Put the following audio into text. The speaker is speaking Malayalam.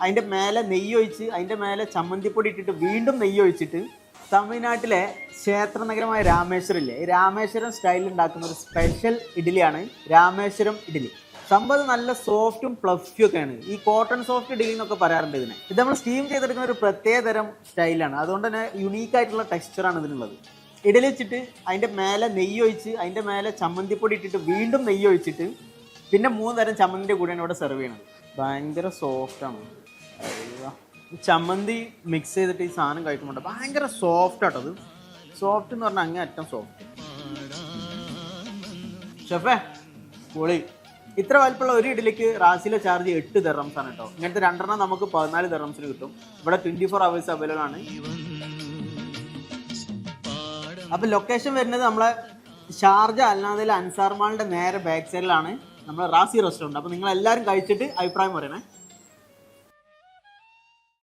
അതിന്റെ മേലെ നെയ്യ് ഒഴിച്ച് അതിന്റെ മേലെ ചമ്മന്തിപ്പൊടി ഇട്ടിട്ട് വീണ്ടും നെയ്യ് ഒഴിച്ചിട്ട് തമിഴ്നാട്ടിലെ ക്ഷേത്ര നഗരമായ രാമേശ്വരം ഇല്ലേ ഈ രാമേശ്വരം സ്റ്റൈലിൽ ഉണ്ടാക്കുന്ന ഒരു സ്പെഷ്യൽ ഇഡ്ഡലിയാണ് രാമേശ്വരം ഇഡ്ഡലി. സംഭവം നല്ല സോഫ്റ്റും പ്ലഫ്റ്റും ഒക്കെയാണ്. ഈ കോട്ടൺ സോഫ്റ്റ് ഇഡ്ഡലി എന്നൊക്കെ പറയാറുണ്ട് ഇതിനെ. ഇത് നമ്മൾ സ്റ്റീം ചെയ്തെടുക്കുന്ന ഒരു പ്രത്യേക തരം സ്റ്റൈലാണ് അതുകൊണ്ട് തന്നെ യുണീക്ക് ആയിട്ടുള്ള ടെക്സ്ചറാണ് ഇതിനുള്ളത്. ഇഡലി വെച്ചിട്ട് അതിന്റെ മേലെ നെയ്യ് ഒഴിച്ച് അതിന്റെ മേലെ ചമ്മന്തിപ്പൊടി ഇട്ടിട്ട് വീണ്ടും നെയ്യ് ഒഴിച്ചിട്ട് പിന്നെ മൂന്ന് തരം ചമ്മന്തിന്റെ കൂടെയാണ് ഇവിടെ സെർവ് ചെയ്യണത് ഭയങ്കര സോഫ്റ്റാണ് ചമ്മന്തി മിക്സ് ചെയ്തിട്ട് ഈ സാധനം കഴിക്കുമ്പോൾ ഭയങ്കര സോഫ്റ്റ് ആട്ടോ അത്. സോഫ്റ്റ് എന്ന് പറഞ്ഞാൽ അങ്ങേ അറ്റം സോഫ്റ്റ് ഷെഫേ പൊളി. ഇത്ര വലിപ്പമുള്ള ഒരു ഇഡലിക്ക് റാസിലെ ചാർജ് എട്ട് ദറംസ് ആണ് കേട്ടോ ഇങ്ങനത്തെ രണ്ടെണ്ണം നമുക്ക് പതിനാല് ദറംസിന് കിട്ടും. ഇവിടെ ട്വന്റി ഫോർ അവേഴ്സ് അവൈലബിൾ ആണ്. അപ്പൊ ലൊക്കേഷൻ വരുന്നത് നമ്മളെ ഷാർജ അല്ലാതെ അൻസാർ നേരെ ബാക്ക് സൈഡിലാണ് നമ്മളെ റാസി റെസ്റ്റോറന്റ് അപ്പൊ നിങ്ങൾ എല്ലാവരും കഴിച്ചിട്ട് അഭിപ്രായം പറയണേ.